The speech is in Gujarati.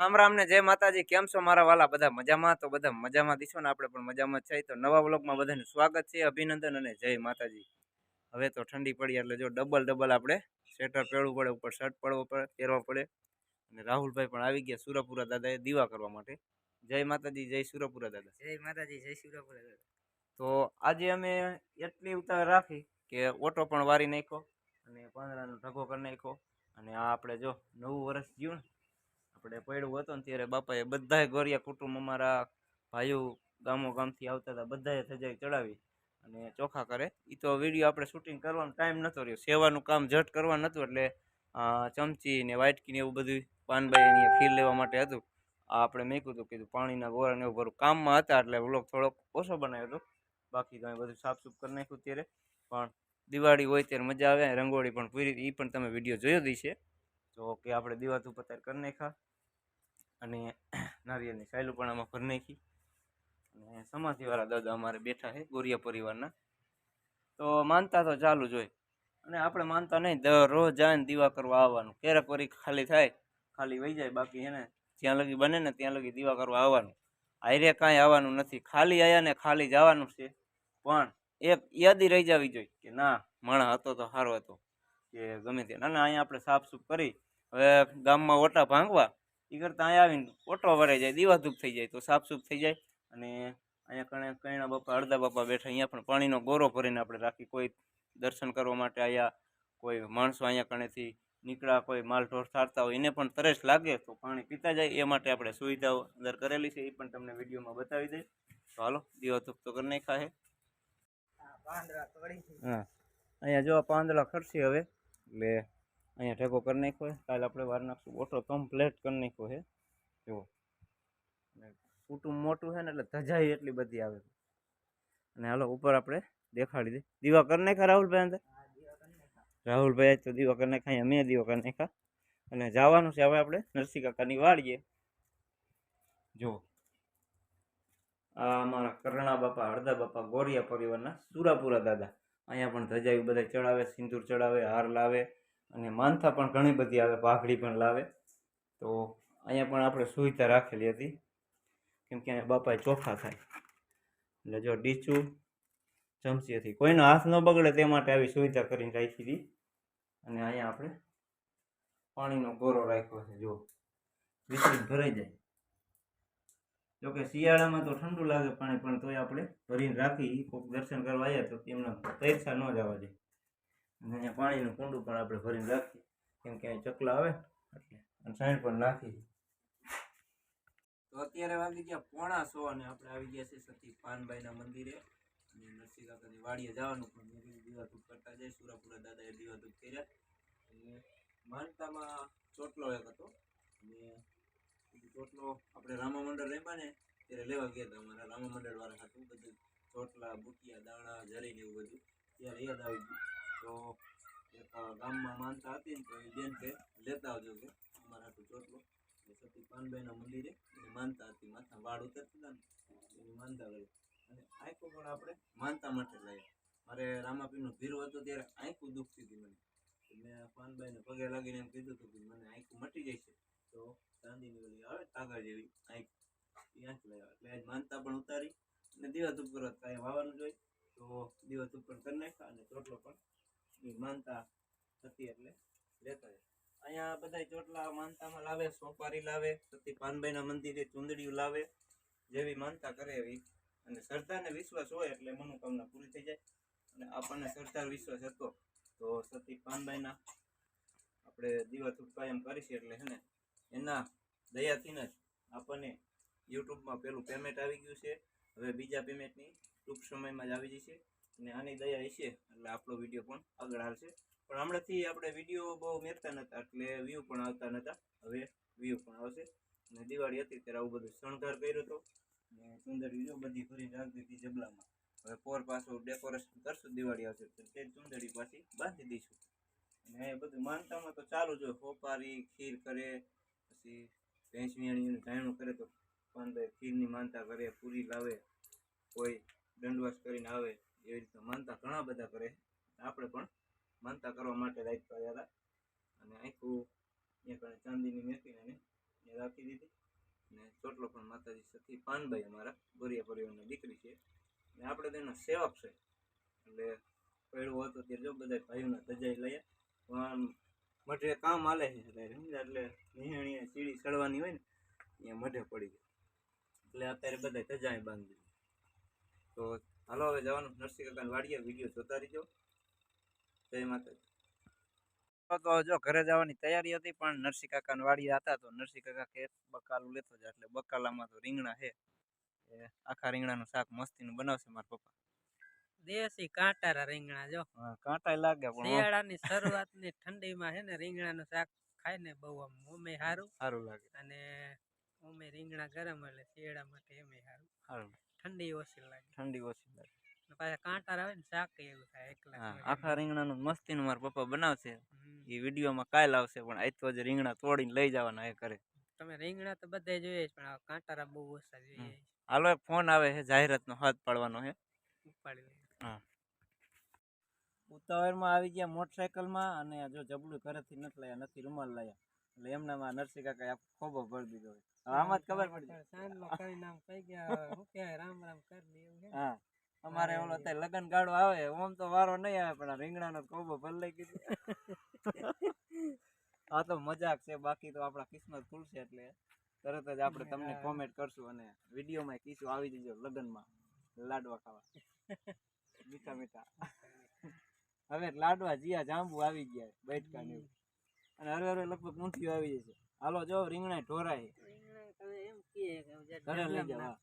રામ રામ ને જય માતાજી. કેમ છો મારા વાલા? બધા મજામાં? તો બધા મજામાં દીશો ને આપણે પણ મજામાં છે. તો નવા વ્લોગમાં બધાને સ્વાગત છે અભિનંદન અને જય માતાજી. હવે તો ઠંડી પડી એટલે જો ડબલ ડબલ આપણે સ્વેટર પહેરવું પડે ઉપર શર્ટ પડવો પડે પહેરવા પડે. અને રાહુલભાઈ પણ આવી ગયા સુરપુરા દાદાએ દીવા કરવા માટે. જય માતાજી જય સુરપુરા દાદા. જય માતાજી જય સુરપુરા દાદા. તો આજે અમે એટલી ઉતાવળ રાખી કે ઓટો પણ વારી નાખ્યો અને પાંદડાનો ઢગો કરી નાખ્યો. અને આ આપણે જો નવું વર્ષ ગયું ને આપણે પડ્યું હતું ને ત્યારે બાપાએ બધાએ ગોરિયા કુટુંબ અમારા ભાઈઓ ગામો ગામથી આવતા હતા, બધાએ સજાઈ ચડાવી અને ચોખા કરે. એ તો વીડિયો આપણે શૂટિંગ કરવાનો ટાઈમ નહોતો રહ્યો. સેવાનું કામ ઝટ કરવા નહોતું એટલે ચમચી ને વાટકી ને એવું બધું પાનભાઈ એની ખીર લેવા માટે હતું. આપણે મેં કીધું કીધું પાણીના ગોરા ને એવું ભરું. કામમાં હતા એટલે વ્લોગ થોડોક ઓછો બનાવ્યો હતો. બાકી તો અહીં બધું સાફસૂફ કરી નાખ્યું ત્યારે પણ દિવાળી હોય ત્યારે મજા આવે. રંગોળી પણ પૂરી. એ પણ તમે વીડિયો જોયો જ છે તો કે આપણે દિવાતું પતાર કરી નાખ્યા. અને નારિયેળની સાયલું પણ આમાં ભરી નાખી. અને સમાધિવાળા દાદા અમારે બેઠા છે, ગોરિયા પરિવારના. તો માનતા તો ચાલુ જ હોય. અને આપણે માનતા નહીં, દરરોજ જાય દીવા કરવા આવવાનું. ક્યારેક વરી ખાલી થાય, ખાલી વહી જાય, બાકી એને જ્યાં લગી બને ને ત્યાં લગી દીવા કરવા આવવાનું. આયરે કાંઈ આવવાનું નથી. ખાલી આયા ને ખાલી જવાનું છે. પણ એક યાદી રહી જવી જોઈએ કે ના, માણસ હતો તો સારો હતો. કે ગમે તે. ના ના, અહીંયા આપણે સાફ સૂફ કરી. હવે ગામમાં ઓટા ભાંગવા. એ કરતાં અહીંયા આવીને ઓટો ભરાઈ જાય દીવાધૂપ થઈ જાય તો સાફસૂફ થઈ જાય. અને અહીંયા કણે કૈણા બાપા અડધા બાપા બેઠા અહીંયા પણ પાણીનો ગોરો ભરીને આપણે રાખી કોઈ દર્શન કરવા માટે આવ્યા કોઈ માણસો અહીંયા કણેથી નીકળ્યા કોઈ માલ ઢોર થારતા હોય એને પણ તરસ લાગે તો પાણી પીતા જાય એ માટે આપણે સુવિધાઓ અંદર કરેલી છે એ પણ તમને વિડીયોમાં બતાવી દઈ તો હાલો દીવાધૂપ તો કરી નાખ્યા છે. હા અહીંયા જો પાંદડા ખરશી હવે એટલે અહીંયા ટેકો કરી નાખ્યો છે. કાલે આપણે વાર નાખશું. ઓટો કમ્પ્લેટ કરી નાખ્યો છે. જુઓ. અને કુટુંબ મોટું છે ને એટલે ધજાઈ એટલી બધી આવે અને હાલો, ઉપર આપણે દેખાડી દે દીવા કરી નાખ્યા રાહુલભાઈ અંદર. રાહુલભાઈ તો દીવા કરી નાખ્યા. અહીંયા મેં દીવા કરી નાખ્યા. અને જવાનું છે હવે આપણે નરસિંહ કાકાની વાડીએ. જુઓ. આ અમારા કરણા બાપા હળદા બાપા, ગોરિયા પરિવારના સુરાપુરા દાદા. અહીંયા પણ ધજાયું બધા ચડાવે, સિંદૂર ચડાવે, હાર લાવે. અને માનતા પણ ઘણી બધી આવે ભાખડી પણ લાવે. તો અહીંયા પણ આપણે સુવિધા રાખેલી હતી. કેમ કે અહીંયા બાપાએ ચોખા થાય એટલે જો ડીચું ચમચી હતી. કોઈનો હાથ ન બગડે તે માટે આવી સુવિધા કરીને રાખી હતી. અને અહીંયા આપણે પાણીનો ગોરો રાખ્યો છે. જો વિતરિત ભરાઈ જાય. જોકે શિયાળામાં તો ઠંડુ લાગે પાણી, પણ તોય આપણે ભરીને રાખી. દર્શન કરવા આવ્યા તો એમને પૈસા ન જવા દે. અને પાણીનું કુંડું પણ આપણે ભરીને રાખીએ. કેમ કે અહીં ચકલા આવે એટલે અને સાઈડ પણ નાખી તો અત્યારે વાગી ગયા પોણા સો અને આપણે આવી ગયા છે સતી પાનભાઈના મંદિરે. અને નરસિંહ કાકાની વાડીએ જવાનું પણ મેં દીવાધૂપ કરતા જાય. સુરાપુરા દાદાએ દીવાધૂપ કર્યા. અને માનતામાં ચોટલો એક હતો. અને ચોટલો આપણે રામા મંડળ રહેવા ને ત્યારે લેવા ગયા હતા. અમારા રામા મંડળ વાળા હતું બધું ચોટલા, બુટિયા, દાણા જરી ને એવું બધું. ત્યારે યાદ આવી ગયું. તો ગામમાં માનતા હતી ને તો એ બેન કે લેતા આવજો કે અમારા તો ચોટલો. સતી પાનભાઈના મંદિરે એની માનતા હતી. માથા વાળ ઉતરતા હતા ને, એની માનતા કરી. અને આંખો પણ આપણે માનતા માટે લાવ્યા મારે રામાપીનો ભીરો હતો ત્યારે આંખું દુખતી હતી મને. મેં પાનભાઈને પગે લાગીને એમ કીધું હતું કે મને આંખું મટી જાય છે. તો ચાંદીની ઓલી આવે તાગા જેવી આંખ. એ આંખ લાવ્યા એટલે આજ માનતા પણ ઉતારી અને દિવસ કરવા કાંઈ વાવાનું જોઈએ તો દિવસ ઉપર કરી નાખ્યા અને ચોટલો પણ માનતા થતી એટલે લેતા અહીંયા બધા ચોટલા માનતામાં લાવે, સોપારી લાવે, સતી પાનભાઈના મંદિરે ચુંદડીયું લાવે જેવી માનતા કરે એવી. અને શ્રદ્ધા વિશ્વાસ હોય એટલે મનોકામના પૂરી થઈ જાય. અને આપણને સરદાર વિશ્વાસ હતો તો સતી પાનભાઈના આપણે દીવાધૂપ કાયમ કરીશું એટલે હે ને, એના દયાથી જ આપણને યુટ્યુબમાં પેલું પેમેન્ટ આવી ગયું છે. હવે બીજા પેમેન્ટની ટૂંક સમયમાં જ આવી જશે. અને આની દયા હશે એટલે આપણો વીડિયો પણ આગળ આવશે પણ હમણાંથી આપણે વીડિયો બહુ મેળતા નહોતા એટલે વ્યૂ પણ આવતા નહોતા હવે વ્યૂ પણ આવશે. અને દિવાળી હતી ત્યારે આવું બધું શણગાર કર્યો હતો અને ચુંદડી વીડિયો બધી ભરી રાખી હતી જબલામાં. હવે પોર પાછું ડેકોરેશન કરશું, દિવાળી આવશે તો ચુંદડી પાછી બાંધી દઈશું. અને એ બધું માનતામાં તો ચાલુ જ હોય. હોપારી, ખીર કરે, પછી ભેંસ વિયાણીનું જાણું કરે તો પાંદે ખીરની માનતા કરે, પૂરી લાવે, કોઈ દંડવાસ કરીને આવે. એવી રીતે માનતા ઘણા બધા કરે. આપણે પણ માનતા કરવા માટે કર્યા હતા. અને આખું અહીંયા કણે ચાંદીની મેકીને એને રાખી દીધી. ને ચોટલો પણ માતાજી સતી પાનભાઈ અમારા ગોરિયા પરિવારની દીકરી છે. અને આપણે તો એના સેવક છે. એટલે પડ્યો હતું ત્યારે જો બધા ભાઈઓના ધજાઈ લઈએ પણ મઢે કામ હાલે છે એટલે નિહાણીએ સીડી ચડવાની હોય ને અહીંયા મઢે પડી ગઈ. એટલે અત્યારે બધા ધજાઈ બાંધી તો હાલો હવે જવાનું નરસિંહ કાકાની વાડીએ વીડિયો જોતા રહીજો. જય માતાજી. તો જો ઘરે જવાની તૈયારી હતી પણ નરસિંહ કાકા વાડી હતા તો નરસિંહ કાકા કે બકાલું લેતો જાય એટલે બકાલામાં તો રીંગણા છે. એ આખા રીંગણાનું શાક મસ્તીનું બનાવશે મારા પપ્પા. દેશી કાંટારા રીંગણા જો. હા કાંટાય લાગે પણ શિયાળાની શરૂઆતની ઠંડીમાં છે ને રીંગણાનું શાક ખાય ને બહુ આમ ઓમે સારું સારું લાગે. અને ઓમે રીંગણા ગરમ એટલે શિયાળા માટે એમે સારું સારું ઠંડી ઓછી લાગે. ઠંડી ઓછી લાગે. પાછા કાંટારા આવે ને શાક એવું થાય એકલા હા આખા રીંગણાનું મસ્તીનું મારા પપ્પા બનાવશે. એ એ વિડીયોમાં કાલ આવશે પણ આજ તો હજી રીંગણા તોડીને લઈ જવાના એ કરે તમે રીંગણા તો બધા જોઈએ જ પણ આ કાંટારા બહુ ઓછા જોઈએ. હાલો ફોન આવે છે જાહેરાતનો હાથ પાડવાનો છે ઉપાડી ઉતાવળમાં આવી ગયા મોટરસાયકલમાં અને જો જબલું ઘરેથી નથી લાયા નથી રૂમાલ લાયા. એટલે એમનામાં નરસિંહ કાકા ખોબો ભરી દીધો હોય. આમાં જ ખબર પડી જાય. સાંજલો કરીને આમ કહી ગયા હું કહેવાય રામ રામ કરી એવું હા. અમારે ઓલો અત્યારે લગન ગાડો આવે ઓમ તો વારો નહીં આવે પણ રીંગણા રીંગણાનો કોબો ભરી લઈ કીધું આ તો મજાક છે બાકી તો આપણા કિસ્મત ખુલશે એટલે. તરત જ આપણે તમને કોમેન્ટ કરશું અને વિડીયોમાં કીશું આવી જજો લગ્નમાં. લાડવા ખાવા. મીઠા મીઠા. હવે લાડવા જીયા જાંબુ આવી ગયા બેઠકા ને એવું. અને હરે હરે લગભગ મૂંઠીઓ આવી જશે હાલો જો રીંગણા ઢોરાય ઘરે લઈ જાવ.